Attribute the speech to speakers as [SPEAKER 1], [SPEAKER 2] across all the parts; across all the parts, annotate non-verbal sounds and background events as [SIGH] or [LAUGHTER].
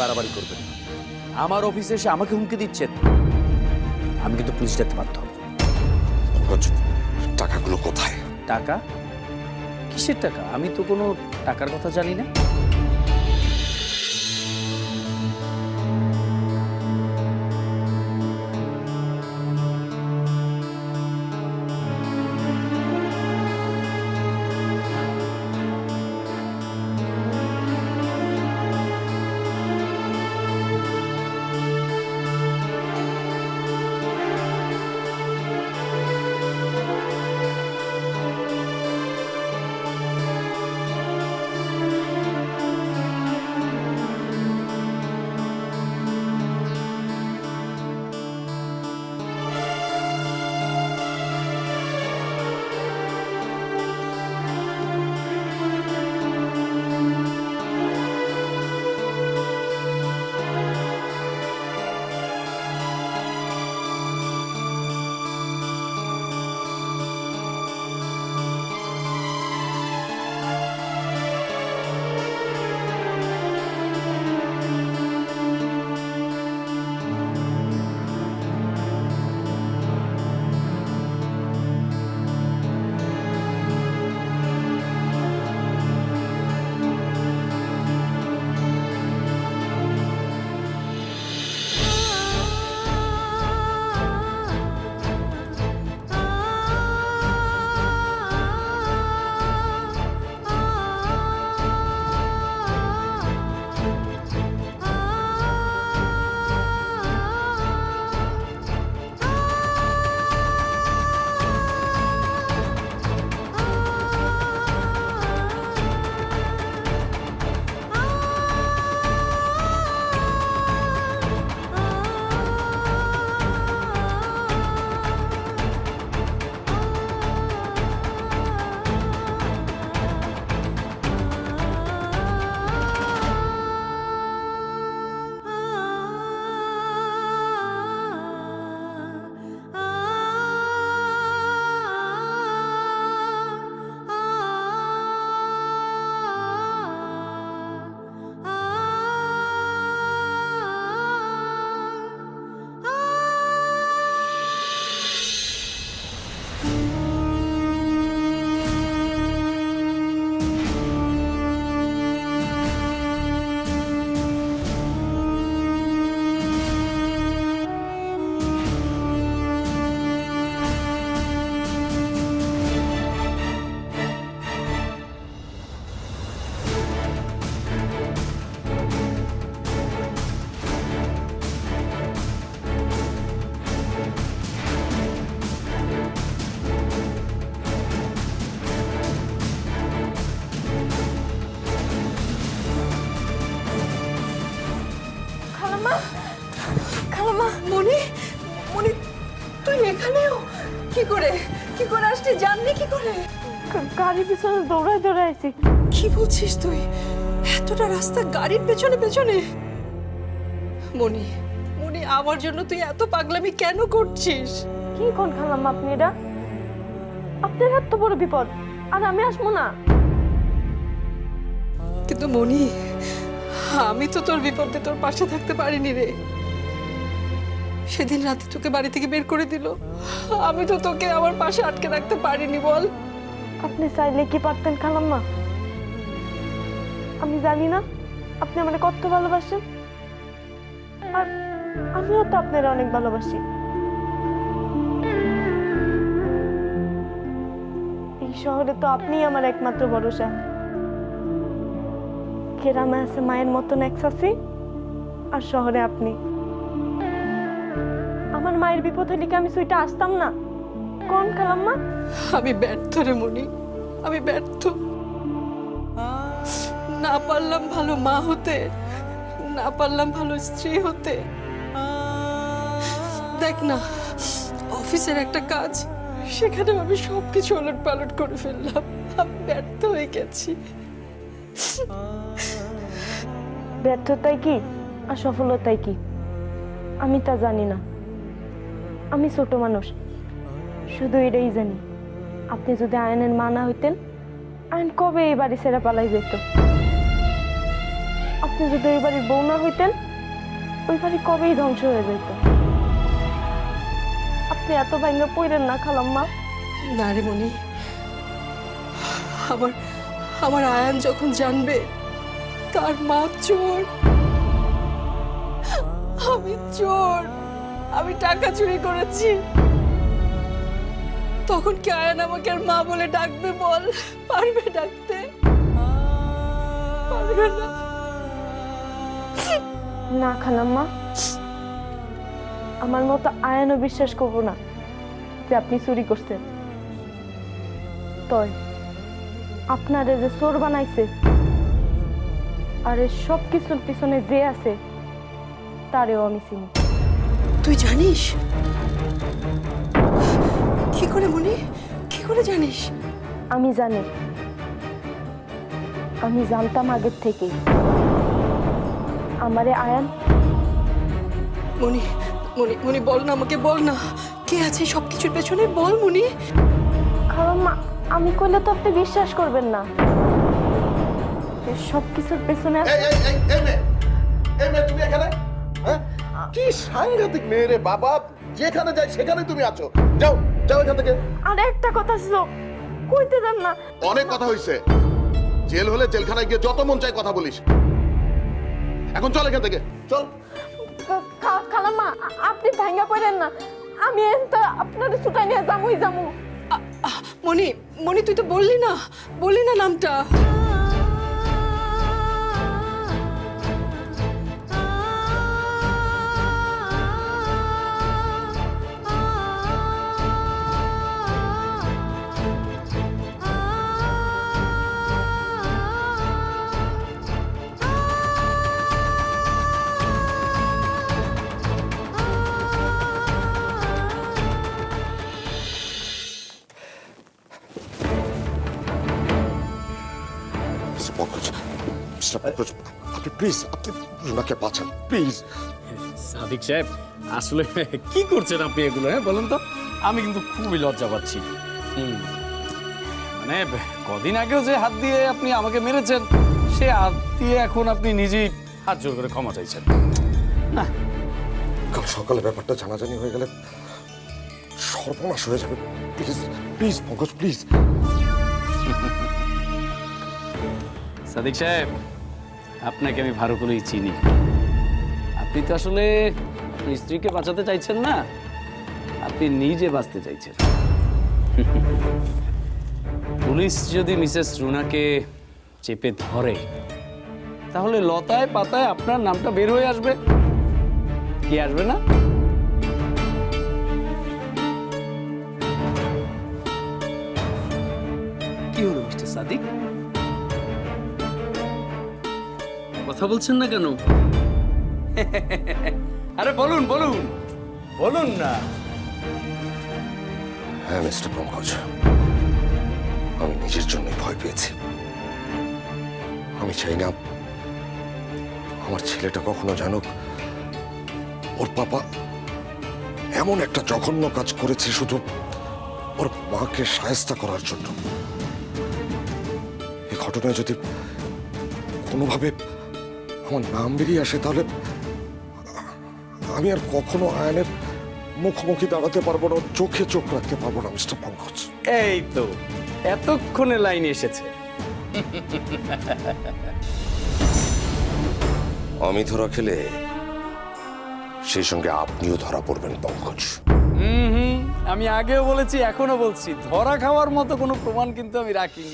[SPEAKER 1] বাড়াবাড়ি করবেন না আমার অফিসে এসে আমাকে হুমকি দিচ্ছেন আমি কিন্তু পুলিশ ডাকতে বাধ্য হব।
[SPEAKER 2] টাকাগুলো কোথায়?
[SPEAKER 1] টাকা? কিসের টাকা? আমি তো কোনো টাকার কথা জানি না।
[SPEAKER 3] গাড়ি পিছনে দৌড়ায় দৌড়ায় দৌড়াইছি
[SPEAKER 4] কি বলছিস তুই? এতটা রাস্তা গাড়ির পেছনে পেছনে? মনি মনি আমার জন্য তুই এত পাগলামি কেন করছিস?
[SPEAKER 3] কি কোন খালাম আপনি এটা? আপনার এত বড় বিপদ আর আমি আসব না।
[SPEAKER 4] কিন্তু মনি আমি তো তোর বিপদে তোর পাশে থাকতে পারিনি রে। সেদিন রাতে তোকে বাড়ি থেকে বের করে দিল। আমি তো তোকে আমার পাশে আটকে রাখতে পারিনি বল।
[SPEAKER 3] আপনি চাইলে কি পারতেন খালাম্মা? আমি জানি না, আপনি আমাকে কত ভালোবাসেন। আর আমিও তো আপনার অনেক ভালোবাসি। এই শহরে তো আপনিই আমার একমাত্র ভরসা। কেরামে আছে মায়ের মতন এক শাসি আর শহরে আপনি। আমার মায়ের বিপদ হলে কি আমি সুইটা আসতাম না? কোন খালাম্মা
[SPEAKER 4] আমি ব্যর্থ রে মনি আমি ব্যর্থ। না পারলাম ভালো মা হতে না পারলাম ভালো স্ত্রী হতে। দেখ না অফিসের একটা কাজ সেখানে আমি সব কিছু ওলট পালট করে ফেললাম। আমি ব্যর্থ হয়ে গেছি।
[SPEAKER 3] ব্যর্থতাই কি আর সফলতাই কি? আমি তা জানি না। আমি ছোট মানুষ। শুধু এটাই জানি। আপনি যদি আয়নের মা না হইতেন, আইন কবে এই বাড়ি ছেড়ে পালাই যেত? আপনি যদি এই বাড়ির বউ না হইতেন, ওই বাড়ি কবেই ধ্বংস হয়ে যেত? আপনি এত ভাঙ্গা পড়েন না, খালাম্মা।
[SPEAKER 4] না রে মনি, আমার আমার আয়ান যখন জানবে, তার মা চোর। আমি চোর, আমি টাকা চুরি করেছি। তখন কি আয়ান আমাকে আর মা বলে ডাকবে বল? পারবে ডাকতে? পারবে না।
[SPEAKER 3] না খালাম্মা আমার মতো আয়নও বিশ্বাস করব না যে আপনি চুরি করছেন। তয় আপনারে যে চোর বানাইছে আর সব কিছুর পিছনে যে আছে তারেও আমি চিনি।
[SPEAKER 4] তুই জানিস? কি করে মনি? কি করে জানিস?
[SPEAKER 3] আমি জানি। আমি জানতাম আগের থেকেই। আমারে আয়ান।
[SPEAKER 4] মনি মনি মনি বল না আমাকে বল না। কে আছে সব কিছুর পেছনে? বল মনি।
[SPEAKER 3] খালাম্মা আমি কইলে তো আপনি বিশ্বাস করবেন না। এর সব কিছুর পেছনে
[SPEAKER 5] তুমি এখানে? হ্যাঁ? কি সাংঘাতিক মেয়ে রে বাবা। যেখানে যাই সেখানে তুমি আছো। যাও যাও এখান থেকে।
[SPEAKER 3] আর একটা কথা ছিল কইতে দেন না।
[SPEAKER 5] অনেক কথা হইছে। জেল হলে জেলখানায় গিয়ে যত মন চাই কথা বলিস। এখন চল এখান থেকে। চল।
[SPEAKER 3] খালাম্মা আপনি ভাঙ্গা পড়েন না। আমি এনতা আপনার ছুটাই নিয়ে যামুই যামু।
[SPEAKER 4] মনি মনি তুই তো বললি না বললি না নামটা।
[SPEAKER 2] আপনি প্লিজ আপনি রুনাকে বাঁচান প্লিজ
[SPEAKER 1] সাদিক সাহেব আসলে কি করছেন আপনি এগুলো হ্যাঁ বলেন তো? আমি কিন্তু খুবই লজ্জা পাচ্ছি। মানে কদিন আগেও যে হাত দিয়ে আপনি আমাকে মেরেছেন সে হাত দিয়ে এখন আপনি নিজেই হাত জোর করে ক্ষমা চাইছেন। না।
[SPEAKER 2] কাল সকালে ব্যাপারটা জানাজানি হয়ে গেলে সর্বনাশ হয়ে যাবে। Please please Pankaj please
[SPEAKER 1] Sadiq Saheb আপনাকে আমি ভালো করেই চিনি। আপনি তো আসলে স্ত্রীকে বাঁচাতে চাইছেন না, আপনি নিজে বাঁচতে চাইছেন। পুলিশ যদি মিসেস রুনাকে চেপে ধরে, তাহলে লতায় পাতায় আপনার নামটা বের হয়ে আসবে। কি আসবে না? কি হলো, মিস্টার সাদিক? কথা বলছেন না কেন? [LAUGHS] আরে বলুন বলুন। বলুন না।
[SPEAKER 2] হ্যাঁ মিস্টার পঙ্কজ আমি নিজের জন্যই ভয় পেয়েছি। আমি চাই না আমার ছেলেটা কখনো জানুক ওর পাপা এমন একটা জঘন্য কাজ করেছে শুধু ওর মাকে সায়স্তা করার জন্য। এই ঘটনায় যদি কোনোভাবে আমার নাম বেরিয়ে আসে তাহলে আমি আর কখনো আয়নের মুখোমুখি দাঁড়াতে পারব না চোখে চোখ রাখতে পারব না মিস্টার পঙ্কজ।
[SPEAKER 1] এই তো এতক্ষণে লাইন এসেছে।
[SPEAKER 2] আমি ধরা খেলে সেই সঙ্গে আপনিও ধরা পড়বেন পঙ্কজ।
[SPEAKER 1] হুম হুম আমি আগেও বলেছি এখনও বলছি ধরা খাওয়ার মতো কোনো প্রমাণ কিন্তু আমি রাখিনি।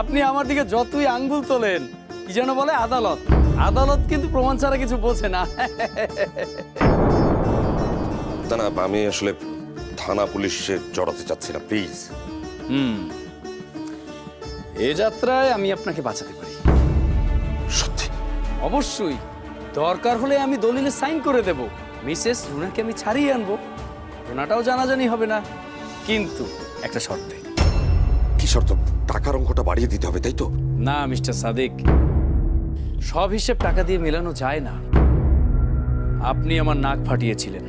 [SPEAKER 1] আপনি আমার দিকে যতই আঙ্গুল তোলেন কি যেন বলে আদালত। আদালত কিন্তু প্রমাণ ছাড়া কিছু বোঝে না।
[SPEAKER 2] আমি আসলে থানা পুলিশে জড়াতে চাচ্ছি না প্লিজ
[SPEAKER 1] হুম। এ যাত্রায় আমি আপনাকে বাঁচাতে পারি।
[SPEAKER 2] সত্যি?
[SPEAKER 1] অবশ্যই। দরকার হলে আমি দলিলে সাইন করে দেব। মিসেস রুনাকে আমি ছাড়িয়ে আনব। ঘটনাটাও জানাজানি হবে না। কিন্তু একটা শর্তে।
[SPEAKER 2] কি শর্ত? টাকার অঙ্কটা বাড়িয়ে দিতে হবে তাই তো?
[SPEAKER 1] না মিস্টার সাদিক। সব হিসেব টাকা দিয়ে মেলানো যায় না। আপনি আমার নাক ফাটিয়েছিলেন।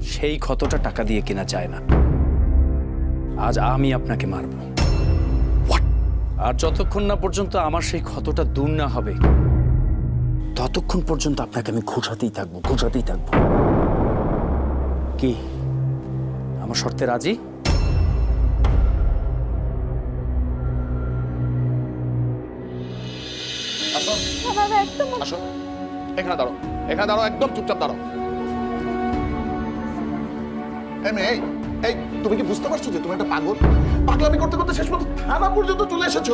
[SPEAKER 1] সেই ক্ষতটা টাকা দিয়ে কেনা যায় না। আজ আমি আপনাকে মারব। আর যতক্ষণ না পর্যন্ত আমার সেই ক্ষতটা দূর না হবে ততক্ষণ পর্যন্ত আপনাকে আমি ঘুষাতেই থাকব ঘুষাতেই থাকব। কি? আমার শর্তে রাজি?
[SPEAKER 5] আসো। এখানে দাঁড়ো এখানে দাঁড়ো একদম চুপচাপ দাঁড়ো এই এই এই তুমি কি বুঝতে পারছ যে তুমি একটা পাগল? পাগলামি করতে করতে শেষ পর্যন্ত থানা পর্যন্ত চলে এসেছ।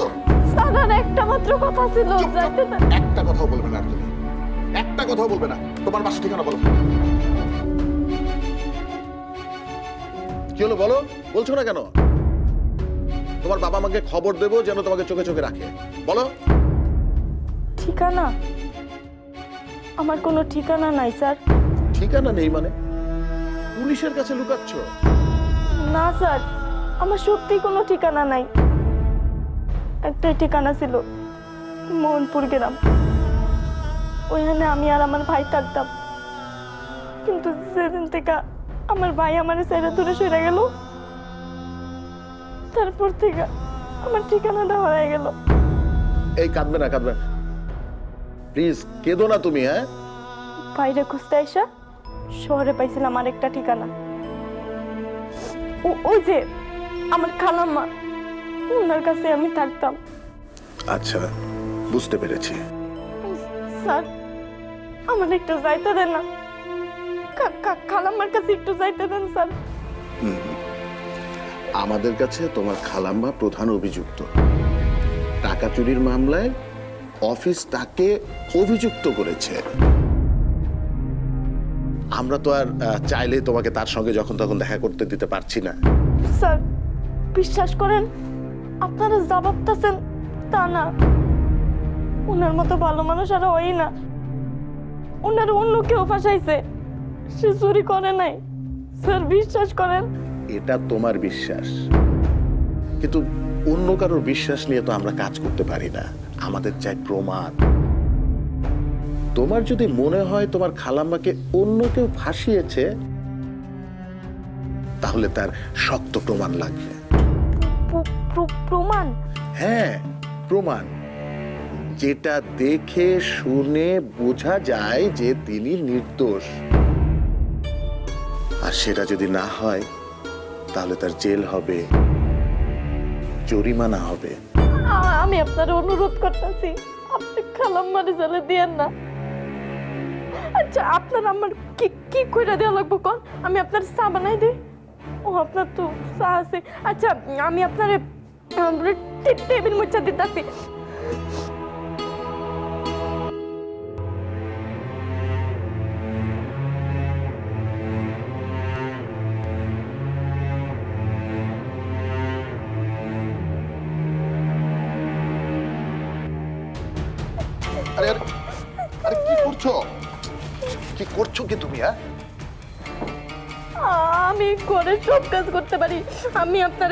[SPEAKER 3] স্যার একটা মাত্র কথা ছিল
[SPEAKER 5] চুপ, চুপ।
[SPEAKER 3] যাইতে
[SPEAKER 5] একটা কথাও বলবে না তুমি। একটা কথাও বলবে না। তোমার বাসা ঠিকানা বলো। কি হলো বলো? বলছো না কেন? তোমার বাবা আমাকে খবর দেবো যেন তোমাকে চোখে চোখে রাখে। বলো।
[SPEAKER 3] ঠিকানা? আমার কোনো ঠিকানা নাই স্যার।
[SPEAKER 5] ঠিকানা নেই মানে? পুলিশের কাছে লুকাচ্ছ?
[SPEAKER 3] না স্যার। আমার সত্যি কোনো ঠিকানা নাই। একটাই ঠিকানা ছিল মোহনপুর গ্রাম। ওইখানে আমি আর আমার ভাই থাকতাম। কিন্তু সেদিন থেকে আমার ভাই আমার সাইডে দূরে সরে গেল। তারপর থেকে আমার ঠিকানাটা হয়ে গেল।
[SPEAKER 5] এই কাঁদবে না কাঁদবে না। প্লিজ কেঁদো না তুমি হ্যাঁ?
[SPEAKER 3] বাইরে খুঁজতে আইসা শহরে পাইছিলাম আর একটা ঠিকানা। ও- ওই যে আমার খালাম্মা ওনার কাছে আমি থাকতাম।
[SPEAKER 5] আচ্ছা বুঝতে পেরেছি।
[SPEAKER 3] স্যার আমার একটু যাইতে দেন না। খালাম্মার কাছে একটু যাইতে দেন স্যার।
[SPEAKER 5] আমাদের কাছে তোমার খালাম্মা প্রধান অভিযুক্ত। টাকা চুরির মামলায় অফিস তাকে অভিযুক্ত করেছে। আমরা তো আর চাইলে তোমাকে তার সঙ্গে যখন তখন দেখা করতে দিতে পারছি না।
[SPEAKER 3] স্যার বিশ্বাস করেন আপনারা যা ভাবতেছেন তা না। ওনার মতো ভালো মানুষ আর হয় না। ওনার অন্য কেউ ফাঁসাইছে সে চুরি করে নাই। স্যার বিশ্বাস করেন।
[SPEAKER 5] এটা তোমার বিশ্বাস। কিন্তু অন্য কারোর বিশ্বাস নিয়ে তো আমরা কাজ করতে পারি না। আমাদের চাই প্রমাণ। তোমার যদি মনে হয় তোমার খালাম্মাকে অন্য কেউ ফাঁসিয়েছে তাহলে তার শক্ত প্রমাণ লাগবে।
[SPEAKER 3] প্র- প্র- প্রমাণ?
[SPEAKER 5] হ্যাঁ প্রমাণ। যেটা দেখে শুনে বোঝা যায় যে তিনি নির্দোষ। আর সেটা যদি না হয় তাহলে তার জেল হবে জরিমানা হবে।
[SPEAKER 3] আমি আপনার অনুরোধ করতেছি, আপনি খালাম্মারে জেলে দিয়েন না। আচ্ছা আপনার আমার কি কি কইরা দেওয়া লাগবো কোন? আমি আপনার চা বানাই দিই। ও, আপনার তো চা আছে। আচ্ছা আমি আপনার টেবিল মোচা দিতেছি।
[SPEAKER 5] করছ কি তুমি হ্যাঁ?
[SPEAKER 3] আমি ঘরের সব কাজ করতে পারি। আমি আপনার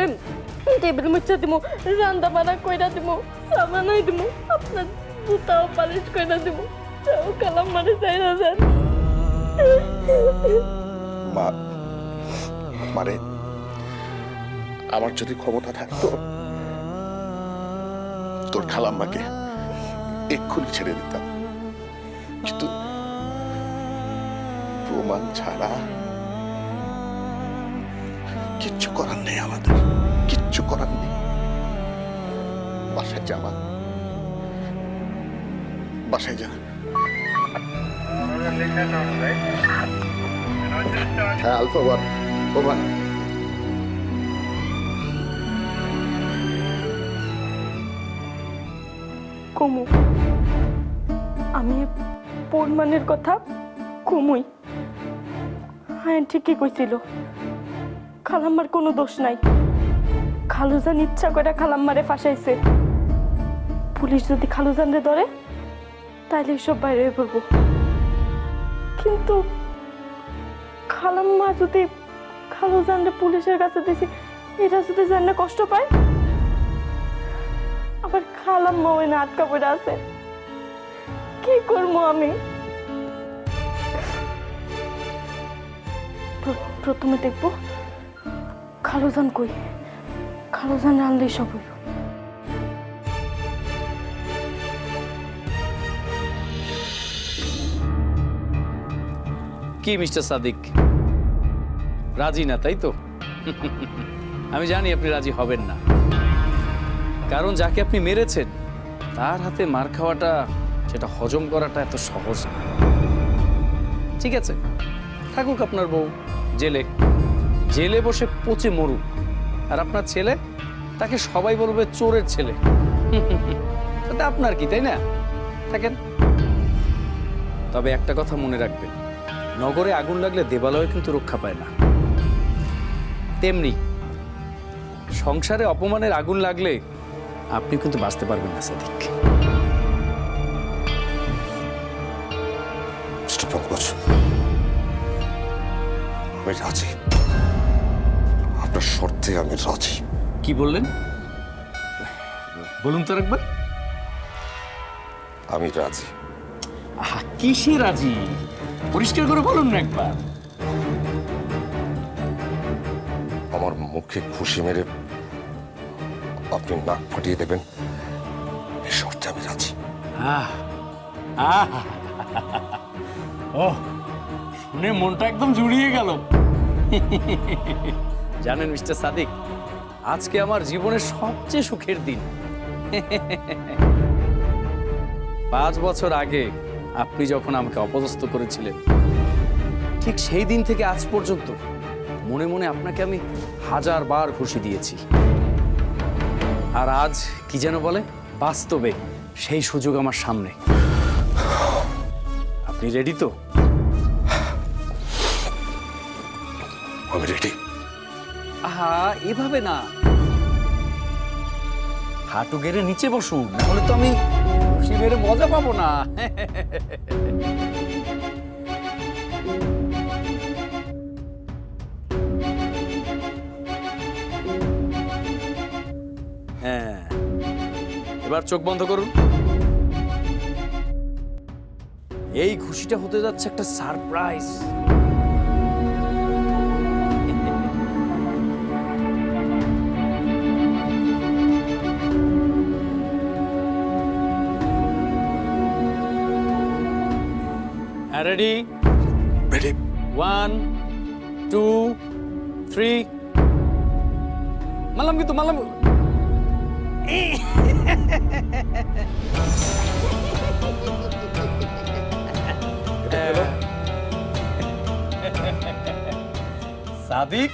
[SPEAKER 3] টেবিল মুচা দিব রান্না বান্না কইরা দিব চা বানাই দিব আপনার জুতাও পালিশ কইরা দিব তাও কালাম্মারে চাইরা যান।
[SPEAKER 5] মা মানে আমার যদি ক্ষমতা থাকতো তোর খালাম্মাকে এক্ষুনি ছেড়ে দিতাম। কিন্তু প্রমাণ ছাড়া কিচ্ছু করার নেই আমাদের। কিচ্ছু করার নেই। বাসায় যাওয়া বাসায় যা হ্যাঁ আলফা
[SPEAKER 3] কমু, আমি প্রমাণের কথা কমুই হ্যাঁ ঠিকই কইছিল। খালাম্মার কোনো দোষ নাই। খালুজান ইচ্ছা করে খালাম্মারে ফাঁসাইছে। পুলিশ যদি খালুজানরে ধরে, তাইলে সব বাইরে হয়ে পড়ব। কিন্তু খালাম্মা যদি খালুজানরে পুলিশের কাছে দিছি এটা যদি জানলে কষ্ট পায়? আবার খালাম্মা ওই না আটকা পড়ে আছে। কি করব আমি? প্রথমে দেখব খালুজান কই। খালুজান আনলেই সব হইব।
[SPEAKER 1] কি, মিস্টার সাদিক? রাজি না, তাই তো? আমি জানি আপনি রাজি হবেন না। কারণ যাকে আপনি মেরেছেন, তার হাতে মার খাওয়াটা, সেটা হজম করাটা এত সহজ ঠিক আছে, থাকুক আপনার বউ। জেলে। জেলে বসে পচে মরুক। আর আপনার ছেলে? তাকে সবাই বলবে চোরের ছেলে। তাতে আপনার কি, তাই না? থাকেন। তবে একটা কথা মনে রাখবেন। নগরে আগুন লাগলে দেবালয় কিন্তু রক্ষা পায় না। তেমনি সংসারে অপমানের আগুন লাগলে আপনি কিন্তু বাঁচতে পারবেন না, সাদিক।
[SPEAKER 2] আমি রাজি আপনার শর্তে আমি রাজি
[SPEAKER 1] কি বললেন বলুন তো একবার
[SPEAKER 2] আমি রাজি
[SPEAKER 1] আহা কিসে রাজি পরিষ্কার করে বলুন না একবার
[SPEAKER 2] আমার মুখে খুশি মেরে আপনি নাক ফাটিয়ে দেবেন এই শর্তে আমি রাজি
[SPEAKER 1] আহ আহ ও শুনে মনটা একদম জুড়িয়ে গেল। জানেন মিস্টার সাদিক, আজকে আমার জীবনের সবচেয়ে সুখের দিন। পাঁচ বছর আগে আপনি যখন আমাকে অপদস্থ করেছিলেন, ঠিক সেই দিন থেকে আজ পর্যন্ত মনে মনে আপনাকে আমি হাজার বার খুশি দিয়েছি। আর আজ কি যেন বলে, বাস্তবে সেই সুযোগ আমার সামনে। আপনি রেডি তো?
[SPEAKER 2] আমি রেডি
[SPEAKER 1] আহা, এভাবে না। হাঁটু গেড়ে নিচে বসুন, নাহলে তো আমি খুশি মেরে মজা পাবো না। হ্যাঁ এবার চোখ বন্ধ করুন। এই খুশিটা হতে যাচ্ছে একটা surprise. Ready
[SPEAKER 2] ready
[SPEAKER 1] one two three মালাম কিন্তু মালাম সাদিক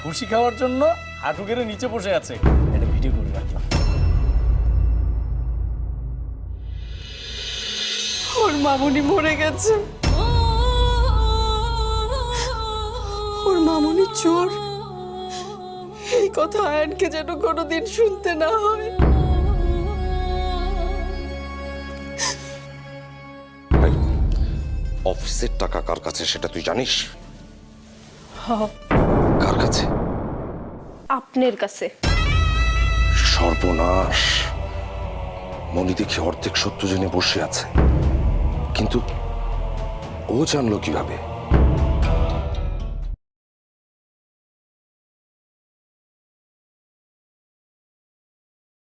[SPEAKER 1] খুশি খাওয়ার জন্য হাঁটু গেড়ে নিচে বসে আছে। এটা ভিডিও করে রাখলাম
[SPEAKER 4] ওর মামুনি মরে গেছে। চোর। এই কথা আয়নকে যেন কোনোদিন শুনতে না হয়।
[SPEAKER 2] অফিসের টাকা কার কাছে সেটা তুই জানিস? কার কাছে?
[SPEAKER 3] আপনার কাছে।
[SPEAKER 2] সর্বনাশ। মনি দেখি অর্ধেক সত্য জেনে বসে আছে। কিন্তু ও জানলো কীভাবে?